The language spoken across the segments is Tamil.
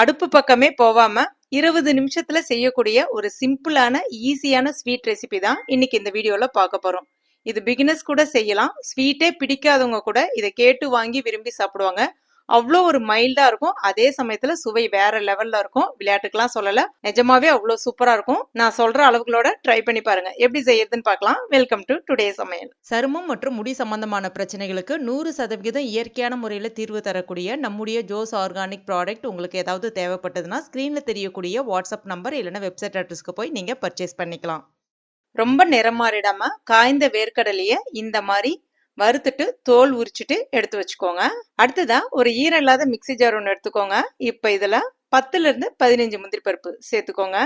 அடுப்பு பக்கமே போகாம இருபது நிமிஷத்துல செய்யக்கூடிய ஒரு சிம்பிளான ஈஸியான ஸ்வீட் ரெசிபி தான் இன்னைக்கு இந்த வீடியோல பார்க்க போறோம். இது பிகினர்ஸ் கூட செய்யலாம். ஸ்வீட்டே பிடிக்காதவங்க கூட இதை கேட்டு வாங்கி விரும்பி சாப்பிடுவாங்க. அவ்வளோ ஒரு மைல்டா இருக்கும். அதே சமயத்துல சுவை வேற லெவல்ல இருக்கும். விளையாட்டுக்கெல்லாம் சொல்லல. நிஜமாவே அவ்வளோ சூப்பரா இருக்கும். நான் சொல்ற அளவுகளோட ட்ரை பண்ணி பாருங்க. எப்படி செய்யறதுன்னு பார்க்கலாம். வெல்கம் டு டுடே சமையல். சருமம் மற்றும் முடி சம்பந்தமான பிரச்சனைகளுக்கு நூறு சதவிகிதம் இயற்கையான முறையில் தீர்வு தரக்கூடிய நம்முடைய ஜோஸ் ஆர்கானிக் ப்ராடக்ட் உங்களுக்கு ஏதாவது தேவைப்பட்டதுன்னா ஸ்க்ரீனில் தெரியக்கூடிய வாட்ஸ்அப் நம்பர் இல்லைன்னா வெப்சைட் அட்ரஸ்க்கு போய் நீங்கள் பர்ச்சேஸ் பண்ணிக்கலாம். ரொம்ப நிறமாறிடாம காய்ந்த வேர்க்கடலைய இந்த மாதிரி வறுத்துட்டு தோல் உரிச்சிட்டு எடுத்து வச்சுக்கோங்க. அடுத்ததா ஒரு ஈரம் இல்லாத மிக்சி ஜார் ஒன்று எடுத்துக்கோங்க. இப்போ இதில் பத்துல இருந்து பதினஞ்சு முந்திரி பருப்பு சேர்த்துக்கோங்க.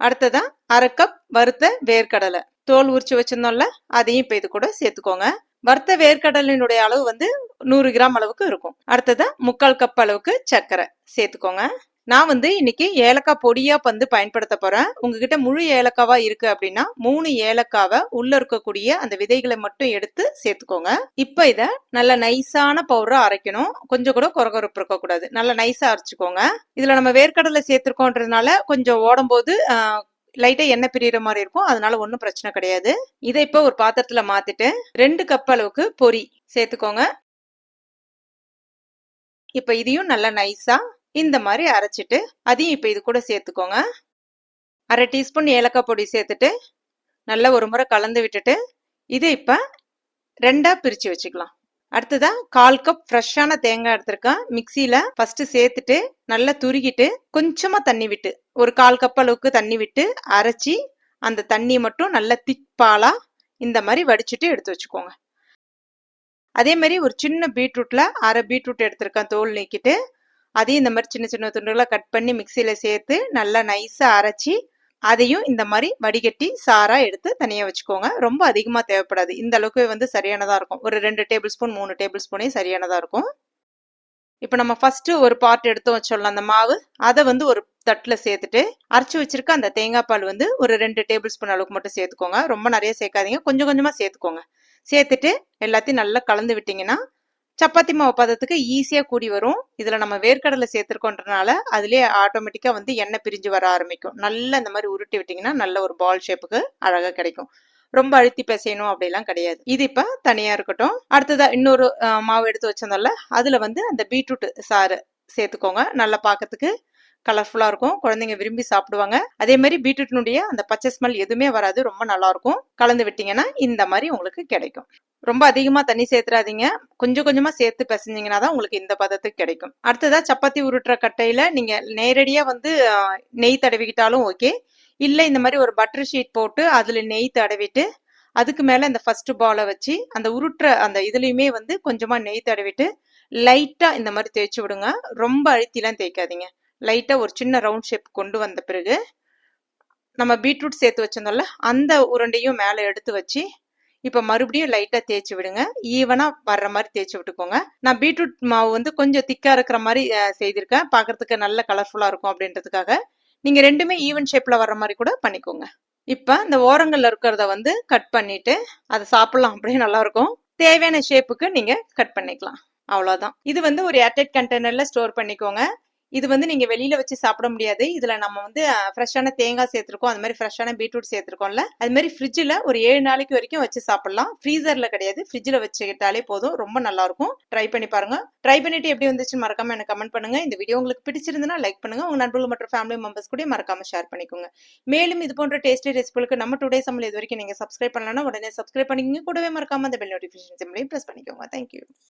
அடுத்ததா அரை கப் வறுத்த வேர்க்கடலை. தோல் உரிச்சு வச்சிருந்தோம்ல அதையும் இப்போ இது கூட சேர்த்துக்கோங்க. வறுத்த வேர்க்கடலினுடைய அளவு வந்து நூறு கிராம் அளவுக்கு இருக்கும். அடுத்ததா முக்கால் கப் அளவுக்கு சர்க்கரை சேர்த்துக்கோங்க. நான் வந்து இன்னைக்கு ஏலக்காய் பொடியா வந்து பயன்படுத்த போறேன். உங்ககிட்ட முழு ஏலக்காவா இருக்கு அப்படின்னா மூணு ஏலக்காவை உள்ள இருக்கக்கூடிய அந்த விதைகளை மட்டும் எடுத்து சேர்த்துக்கோங்க. இப்ப இத நல்ல நைஸான பவுடரா அரைக்கணும். கொஞ்சம் கூட குறகுறப்பு இருக்க கூடாது. நல்ல நைஸா அரைச்சுக்கோங்க. இதுல நம்ம வேர்க்கடலை சேர்த்திருக்கோன்றதுனால கொஞ்சம் ஓடும்போது லைட்டா எண்ணெய் பிரியற மாதிரி இருக்கும். அதனால ஒன்றும் பிரச்சனை கிடையாது. இதை இப்போ ஒரு பாத்திரத்துல மாத்திட்டு ரெண்டு கப் அளவுக்கு பொரி சேர்த்துக்கோங்க. இப்ப இதையும் நல்லா நைஸா இந்த மாதிரி அரைச்சிட்டு அதையும் இப்போ இது கூட சேர்த்துக்கோங்க. அரை டீஸ்பூன் ஏலக்காய் பொடி சேர்த்துட்டு நல்லா ஒரு முறை கலந்து விட்டுட்டு இதை இப்போ ரெண்டாக பிரித்து வச்சுக்கலாம். அடுத்ததா கால் கப் ஃப்ரெஷ்ஷான தேங்காய் எடுத்திருக்கேன். மிக்சியில ஃபர்ஸ்ட் சேர்த்துட்டு நல்லா துருகிட்டு கொஞ்சமா தண்ணி விட்டு ஒரு கால் கப் அளவுக்கு தண்ணி விட்டு அரைச்சி அந்த தண்ணி மட்டும் நல்லா திக்பாலா இந்த மாதிரி வடிச்சிட்டு எடுத்து வச்சுக்கோங்க. அதே மாதிரி ஒரு சின்ன பீட்ரூட்ல அரை பீட்ரூட் எடுத்திருக்கேன் தோல் நீக்கிட்டு அதையும் இந்த மாதிரி சின்ன சின்ன துண்டுகளாக கட் பண்ணி மிக்சியில் சேர்த்து நல்லா நைஸாக அரைச்சி அதையும் இந்த மாதிரி வடிகட்டி சாராக எடுத்து தனியாக வச்சுக்கோங்க. ரொம்ப அதிகமாக தேவைப்படாது. இந்த அளவுக்கு வந்து சரியானதாக இருக்கும். ஒரு ரெண்டு டேபிள் ஸ்பூன் மூணு டேபிள் ஸ்பூனே சரியானதாக இருக்கும். இப்போ நம்ம ஃபர்ஸ்ட் ஒரு பார்ட் எடுத்து வச்சிடலாம். அந்த மாவு. அதை வந்து ஒரு தட்டில் சேர்த்துட்டு அரைச்சி வச்சிருக்க அந்த தேங்காய் பால் வந்து ஒரு ரெண்டு டேபிள் ஸ்பூன் அளவுக்கு மட்டும் சேர்த்துக்கோங்க. ரொம்ப நிறைய சேர்க்காதீங்க. கொஞ்சம் கொஞ்சமாக சேர்த்துக்கோங்க. சேர்த்துட்டு எல்லாத்தையும் நல்லா கலந்து விட்டிங்கன்னா சப்பாத்தி மாவு பதத்துக்கு ஈஸியாக கூடி வரும். இதில் நம்ம வேர்க்கடலை சேர்த்துருக்கோன்றனால அதுலேயே ஆட்டோமேட்டிக்காக வந்து எண்ணெய் பிரிஞ்சு வர ஆரம்பிக்கும். நல்லா இந்த மாதிரி உருட்டி விட்டிங்கன்னா நல்ல ஒரு பால் ஷேப்புக்கு அழகாக கிடைக்கும். ரொம்ப அழுத்தி பிசையணும் அப்படிலாம் கிடையாது. இது இப்போ தனியாக இருக்கட்டும். அடுத்ததாக இன்னொரு மாவு எடுத்து வச்சிருந்தோம்ல அதில் வந்து அந்த பீட்ரூட் சாறு சேர்த்துக்கோங்க. நல்லா பார்க்கறதுக்கு கலர்ஃபுல்லாக இருக்கும். குழந்தைங்க விரும்பி சாப்பிடுவாங்க. அதே மாதிரி பீட்ரூட்னுடைய அந்த பச்சை ஸ்மெல் எதுவுமே வராது. ரொம்ப நல்லா இருக்கும். கலந்து விட்டீங்கன்னா இந்த மாதிரி உங்களுக்கு கிடைக்கும். ரொம்ப அதிகமாக தண்ணி சேர்த்துறாதீங்க. கொஞ்சம் கொஞ்சமாக சேர்த்து பிசைஞ்சிங்கன்னா தான் உங்களுக்கு இந்த பதத்துக்கு கிடைக்கும். அடுத்ததாக சப்பாத்தி உருட்டுற கட்டையில் நீங்கள் நேரடியாக வந்து நெய் தடவிக்கிட்டாலும் ஓகே இல்லை இந்த மாதிரி ஒரு பட்டர் ஷீட் போட்டு அதில் நெய் தடவிட்டு அதுக்கு மேலே இந்த ஃபர்ஸ்ட் பாலை வச்சு அந்த உருட்டுற அந்த இதுலேயுமே வந்து கொஞ்சமாக நெய் தடவிட்டு லைட்டாக இந்த மாதிரி தேய்ச்சி விடுங்க. ரொம்ப அழுத்திலாம் தேய்க்காதீங்க. லைட்டாக ஒரு சின்ன ரவுண்ட் ஷேப் கொண்டு வந்த பிறகு நம்ம பீட்ரூட் சேர்த்து வச்சிருந்தோம்ல அந்த உருண்டையும் மேலே எடுத்து வச்சு இப்போ மறுபடியும் லைட்டாக தேய்ச்சி விடுங்க. ஈவனாக வர்ற மாதிரி தேய்ச்சி விட்டுக்கோங்க. நான் பீட்ரூட் மாவு வந்து கொஞ்சம் திக்காக இருக்கிற மாதிரி செய்திருக்கேன். பார்க்கறதுக்கு நல்ல கலர்ஃபுல்லாக இருக்கும் அப்படின்றதுக்காக. நீங்கள் ரெண்டுமே ஈவன் ஷேப்பில் வர்ற மாதிரி கூட பண்ணிக்கோங்க. இப்போ இந்த ஓரங்களில் இருக்கிறத வந்து கட் பண்ணிட்டு அதை சாப்பிட்லாம் அப்படியே நல்லாயிருக்கும் தேவையான ஷேப்புக்கு நீங்கள் கட் பண்ணிக்கலாம். அவ்வளோதான் இது வந்து ஒரு ஏர்டைட் கண்டெய்னரில் ஸ்டோர் பண்ணிக்கோங்க. இது வந்து நீங்க வெளியில வச்சு சாப்பிட முடியாது. இதுல நம்ம வந்து ஃப்ரெஷ்ஷான தேங்காய் சேர்த்திருக்கோம். அது மாதிரி ஃப்ரெஷ்ஷான பீட்ரூட் சேர்த்திருக்கோம்ல. அது மாதிரி ஃப்ரிட்ஜில் ஒரு ஏழு நாளைக்கு வரைக்கும் வச்சு சாப்பிடலாம். ஃப்ரீசர்ல கிடையாது. ஃப்ரிட்ஜில் வச்சுக்கிட்டாலே போதும். ரொம்ப நல்லா இருக்கும். ட்ரை பண்ணி பாருங்க. ட்ரை பண்ணிட்டு எப்படி வந்துச்சு மறக்காம எனக்கு கமெண்ட் பண்ணுங்க. இந்த வீடியோ உங்களுக்கு பிடிச்சிருந்தனா லைக் பண்ணுங்க. உங்க நண்பர்கள் மற்றும் ஃபேமிலி மெம்பர்ஸ் கூட மறக்காம ஷேர் பண்ணிக்கோங்க. மேலும் இது போன்ற டேஸ்டி ரெசிபிகளுக்கு நம்ம டுடே சமையல் இது வரைக்கும் நீங்க சப்ஸ்கிரைப் பண்ணலன்னா உடனே சப்ஸ்கிரைப் பண்ணிக்கோங்க. கூடவே மறக்காம அந்த பெல் நோட்டிஃபிகேஷன் சிம்லையும் ப்ரெஸ் பண்ணிக்கோங்க. Thank you